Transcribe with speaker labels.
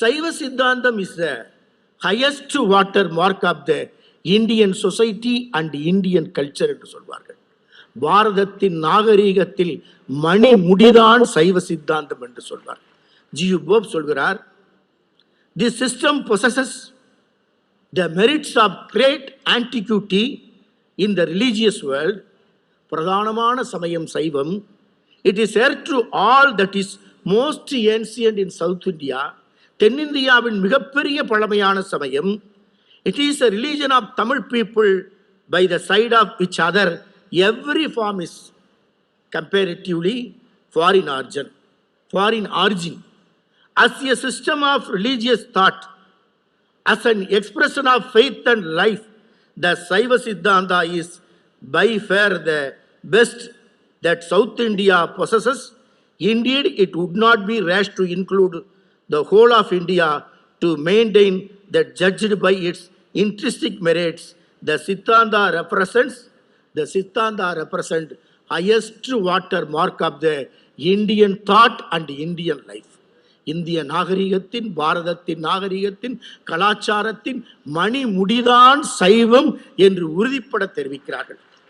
Speaker 1: Saiva Siddhantam is the highest water mark of the Indian society and Indian culture என்று சொல்வார்கள். பாரதத்தின் நாகரீகத்தில் மணி முடிதான் சைவ சித்தாந்தம் என்று சொல்வார் ஜியு போப் சொல்கிறார் the system possesses the merits of great antiquity in the religious world பிரதானமான சமயம் சைவம். It is heir to all that is most ancient in South India தென்னிந்தியாவின் மிகப்பெரிய பழமையான சமயம் it is a religion of Tamil people by the side of which other every form is comparatively foreign origin foreign origin as a system of religious thought as an expression of faith and life the Saiva Siddhanta is by far the best that South India possesses indeed it would not be rash to include the whole of India to maintain that judged by its intrinsic merits, the Siddhanta represents the Siddhanta represent highest watermark of the Indian thought and Indian life. இந்திய நாகரிகத்தின் பாரதத்தின் நாகரிகத்தின் கலாச்சாரத்தின் மணி முடிதான் சைவம் என்று உறுதிப்பட தெரிவிக்கிறார்கள்